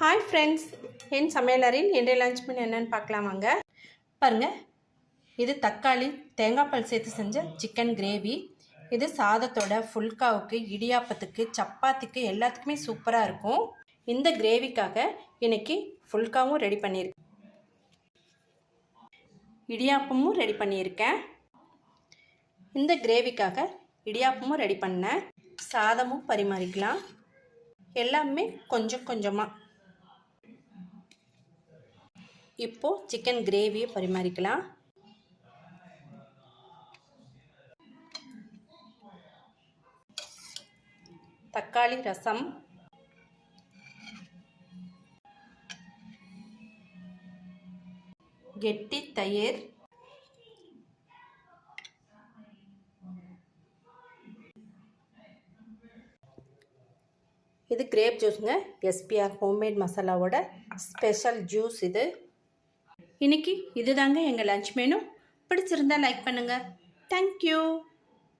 Hi friends என் சமையலரின் இன்றைய lunch பண்ணி என்னென்னு பார்க்கலாம் வாங்க. பாருங்கள் இது தக்காளி தேங்காய் பால் சேர்த்து செஞ்ச சிக்கன் கிரேவி இது சாதத்தோட ஃபுல்காவுக்கு இடியாப்பத்துக்கு சப்பாத்திக்கு எல்லாத்துக்குமே சூப்பராக இருக்கும். இந்த கிரேவிக்காக இன்றைக்கி ஃபுல்காவும் ரெடி பண்ணியிருக்கேன் இடியாப்பமும் ரெடி பண்ணியிருக்கேன் இந்த கிரேவிக்காக இடியாப்பமும் ரெடி பண்ணேன். சாதமும் பரிமாறிக்கலாம். எல்லாமே கொஞ்சம் கொஞ்சமாக இப்போது சிக்கன் கிரேவியை பரிமாறிக்கலாம். தக்காளி ரசம். கெட்டி தயிர். இது கிரேப் ஜூஸுங்க எஸ்பிஆர் ஹோம்மேட் மசாலாவோட ஸ்பெஷல் ஜூஸ் இது. இன்றைக்கி இதுதாங்க எங்கள் லஞ்ச் மெனு பிடிச்சிருந்தா லைக் பண்ணுங்கள் தேங்க்யூ